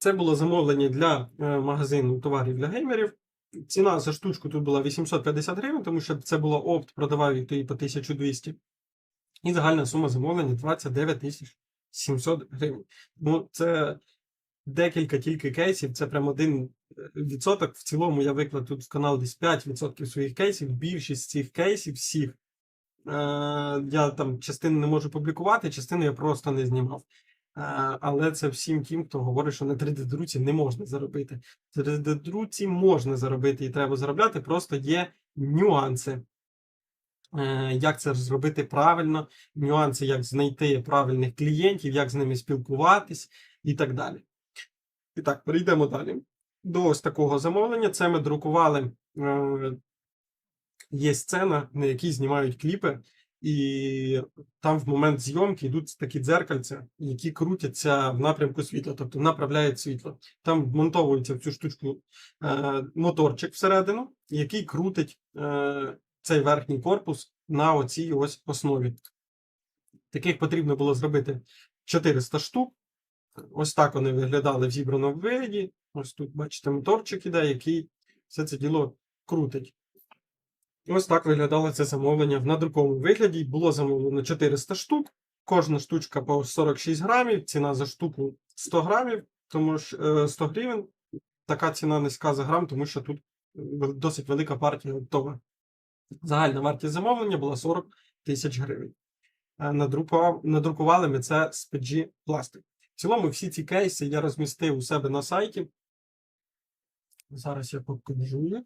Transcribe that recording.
Це було замовлення для е, магазину товарів для геймерів. Ціна за штучку тут була 850 гривень, тому що це було опт, продавав їх тоді по 1200. І загальна сума замовлення 29 тисяч 700 гривень. Ну, це декілька тільки кейсів, це прям один е, відсоток. В цілому я виклав тут в канал десь 5% своїх кейсів. Більшість цих кейсів всіх. Е, я там частину не можу публікувати, частину я просто не знімав. Але це всім тим, хто говорить, що на 3D-друці не можна заробити. 3D-друці можна заробити і треба заробляти, просто є нюанси. Е, Як це зробити правильно, нюанси, як знайти правильних клієнтів, як з ними спілкуватись і так далі. І так, перейдемо далі. До ось такого замовлення. Це ми друкували. Е, є сцена, на якій знімають кліпи, і там в момент зйомки йдуть такі дзеркальця, які крутяться в напрямку світла, тобто направляють світло. Там вмонтовується в цю штучку е, моторчик всередину, який крутить е, цей верхній корпус на оцій ось основі. Таких потрібно було зробити 400 штук. Ось так вони виглядали в зібраному вигляді. Ось тут, бачите, моторчик іде, який все це діло крутить. Ось так виглядало це замовлення в надруковому вигляді. Було замовлено 400 штук. Кожна штучка по 46 грамів. Ціна за штуку 100 грамів, тому що е, 100 гривень. Така ціна низька за грам, тому що тут е, досить велика партія готова. Загальна вартість замовлення була 40 тисяч гривень. Е, надрукували ми це з PG пластик. В цілому всі ці кейси я розмістив у себе на сайті. Зараз я покажу.